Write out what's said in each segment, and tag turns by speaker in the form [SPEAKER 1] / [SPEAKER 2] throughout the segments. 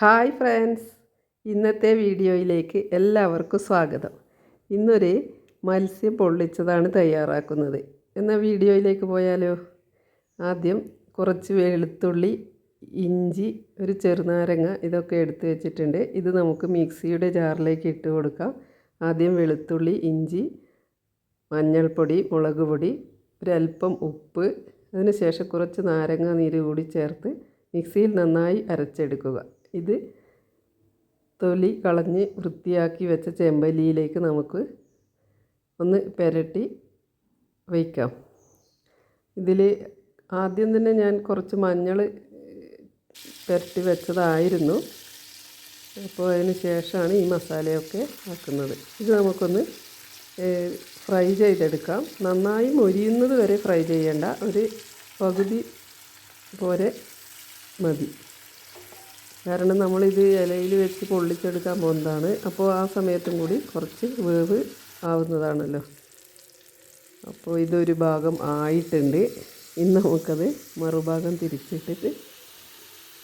[SPEAKER 1] Hi friends. ഇന്നത്തെ വീഡിയോയിലേക്ക് എല്ലാവർക്കും സ്വാഗതം. ഇന്നൊരു മത്സ്യം പൊള്ളിച്ചതാണ് തയ്യാറാക്കുന്നത്. എന്നാൽ വീഡിയോയിലേക്ക് പോയാലോ? ആദ്യം കുറച്ച് വെളുത്തുള്ളി ഇഞ്ചി ഒരു ചെറുനാരങ്ങ ഇതൊക്കെ എടുത്തു വെച്ചിട്ടുണ്ട്. ഇത് നമുക്ക് മിക്സിയുടെ ജാറിലേക്ക് ഇട്ട് കൊടുക്കാം. ആദ്യം വെളുത്തുള്ളി ഇഞ്ചി മഞ്ഞൾപ്പൊടി മുളക് പൊടി ഒരല്പം ഉപ്പ് അതിനുശേഷം കുറച്ച് നാരങ്ങ നീര് കൂടി ചേർത്ത് മിക്സിയിൽ നന്നായി അരച്ചെടുക്കുക. ഇത് തൊലി കളഞ്ഞ് വൃത്തിയാക്കി വെച്ച ചെമ്പല്ലിയിലേക്ക് നമുക്ക് ഒന്ന് പെരട്ടി വയ്ക്കാം. ഇതിൽ ആദ്യം തന്നെ ഞാൻ കുറച്ച് മഞ്ഞൾ പെരട്ടി വെച്ചതായിരുന്നു. അപ്പോൾ അതിന് ശേഷമാണ് ഈ മസാലയൊക്കെ ആക്കുന്നത്. ഇത് നമുക്കൊന്ന് ഫ്രൈ ചെയ്തെടുക്കാം. നന്നായി മൊരിയുന്നത് വരെ ഫ്രൈ ചെയ്യേണ്ട ഒരു പകുതി പോലെ മതി. കാരണം നമ്മളിത് ഇലയിൽ വെച്ച് പൊള്ളിച്ചെടുക്കാൻ പോകുന്നതാണ്. അപ്പോൾ ആ സമയത്തും കൂടി കുറച്ച് വേവ് ആവുന്നതാണല്ലോ. അപ്പോൾ ഇതൊരു ഭാഗം ആയിട്ടുണ്ട്. ഇന്ന് നമുക്കത് മറുഭാഗം തിരിച്ചിട്ടിട്ട്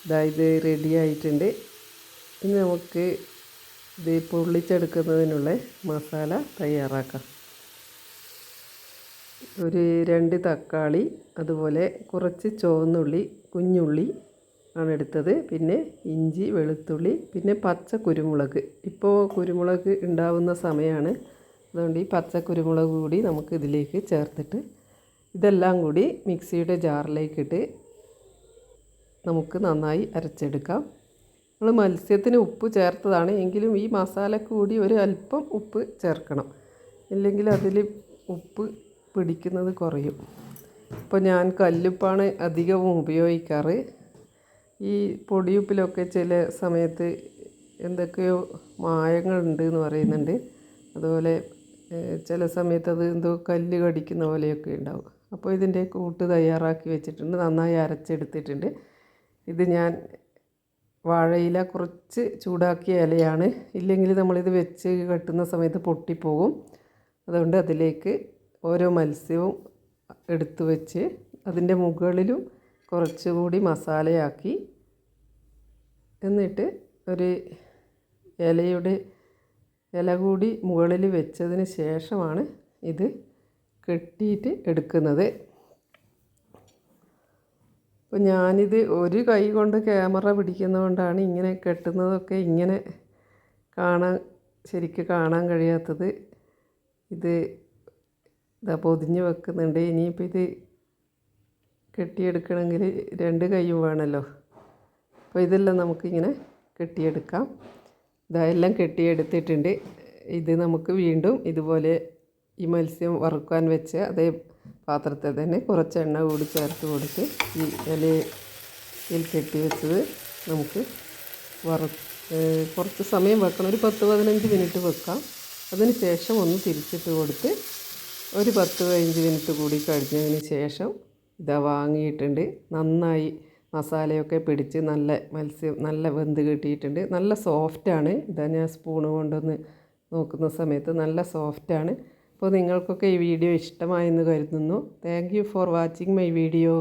[SPEAKER 1] ഇതായത് റെഡി ആയിട്ടുണ്ട്. ഇനി നമുക്ക് ഇത് പൊള്ളിച്ചെടുക്കുന്നതിനുള്ള മസാല തയ്യാറാക്കാം. ഒരു രണ്ട് തക്കാളി അതുപോലെ കുറച്ച് ചുവന്നുള്ളി കുഞ്ഞുള്ളി ആണ് എടുത്തത്. പിന്നെ ഇഞ്ചി വെളുത്തുള്ളി പിന്നെ പച്ച കുരുമുളക്. ഇപ്പോൾ കുരുമുളക് ഉണ്ടാവുന്ന സമയമാണ് അതുകൊണ്ട് ഈ പച്ച കുരുമുളക് കൂടി നമുക്ക് ഇതിലേക്ക് ചേർത്തിട്ട് ഇതെല്ലാം കൂടി മിക്സിയുടെ ജാറിലേക്കിട്ട് നമുക്ക് നന്നായി അരച്ചെടുക്കാം. നമ്മൾ മത്സ്യത്തിന് ഉപ്പ് ചേർത്തതാണ്. എങ്കിലും ഈ മസാലക്ക് കൂടി ഒരു അല്പം ഉപ്പ് ചേർക്കണം. ഇല്ലെങ്കിൽ അതിൽ ഉപ്പ് പിടിക്കുന്നത് കുറയും. ഇപ്പോൾ ഞാൻ കല്ലുപ്പാണ് അധികവും ഉപയോഗിക്കാറ്. ഈ പൊടിയുപ്പിലൊക്കെ ചില സമയത്ത് എന്തൊക്കെയോ മായങ്ങളുണ്ട് എന്ന് പറയുന്നുണ്ട്. അതുപോലെ ചില സമയത്ത് അത് എന്തോ കല്ല് കടിക്കുന്ന പോലെയൊക്കെ ഉണ്ടാവും. അപ്പോൾ ഇതിന്റെ കൂട്ട് തയ്യാറാക്കി വെച്ചിട്ടുണ്ട്. നന്നായി അരച്ചെടുത്തിട്ടുണ്ട്. ഇത് ഞാൻ വാഴയില കുറച്ച് ചൂടാക്കിയ ഇലയാണ്. ഇല്ലെങ്കിൽ നമ്മളിത് വെച്ച് കെട്ടുന്ന സമയത്ത് പൊട്ടിപ്പോകും. അതുകൊണ്ട് അതിലേക്ക് ഓരോ മത്സ്യവും എടുത്തു വെച്ച് അതിന്റെ മുകളിലും കുറച്ചുകൂടി മസാലയാക്കി എന്നിട്ട് ഒരു ഇലയുടെ ഇല കൂടി മുകളിൽ വെച്ചതിന് ശേഷമാണ് ഇത് കെട്ടിയിട്ട് എടുക്കുന്നത്. അപ്പോൾ ഞാനിത് ഒരു കൈ കൊണ്ട് ക്യാമറ പിടിക്കുന്നതുകൊണ്ടാണ് ഇങ്ങനെ കെട്ടുന്നതൊക്കെ ഇങ്ങനെ കാണാൻ ശരിക്ക് കാണാൻ കഴിയാത്തത്. ഇത് ഇതാ പൊതിഞ്ഞ് വെക്കുന്നുണ്ട്. ഇനിയിപ്പോൾ ഇത് കെട്ടിയെടുക്കണമെങ്കിൽ രണ്ട് കൈയും വേണമല്ലോ. അപ്പോൾ ഇതെല്ലാം നമുക്കിങ്ങനെ കെട്ടിയെടുക്കാം. ഇതെല്ലാം കെട്ടിയെടുത്തിട്ടുണ്ട്. ഇത് നമുക്ക് വീണ്ടും ഇതുപോലെ ഈ മത്സ്യം വറുക്കാൻ വെച്ച് അതേ പാത്രത്തിൽ തന്നെ കുറച്ച് എണ്ണ കൂടി ചേർത്ത് കൊടുത്ത് ഈ ഇലയിൽ കെട്ടി വെച്ചത് നമുക്ക് വറു കുറച്ച് സമയം വെക്കണം. ഒരു പത്ത് പതിനഞ്ച് മിനിറ്റ് വെക്കാം. അതിന് ശേഷം ഒന്ന് തിരിച്ചിട്ട് കൊടുത്ത് ഒരു പത്ത് പതിനഞ്ച് മിനിറ്റ് കൂടി കഴിഞ്ഞതിന് ശേഷം ഇതാ വാങ്ങിയിട്ടുണ്ട്. നന്നായി മസാലയൊക്കെ പിടിച്ച് നല്ല മത്സ്യം നല്ല വെന്ത് കിട്ടിയിട്ടുണ്ട്. നല്ല സോഫ്റ്റാണ്. ഇതാ ഞാൻ സ്പൂണ് കൊണ്ടൊന്ന് നോക്കുന്ന സമയത്ത് നല്ല സോഫ്റ്റാണ്. അപ്പോൾ നിങ്ങൾക്കൊക്കെ ഈ വീഡിയോ ഇഷ്ടമായെന്ന് കരുതുന്നു. Thank for watching my video.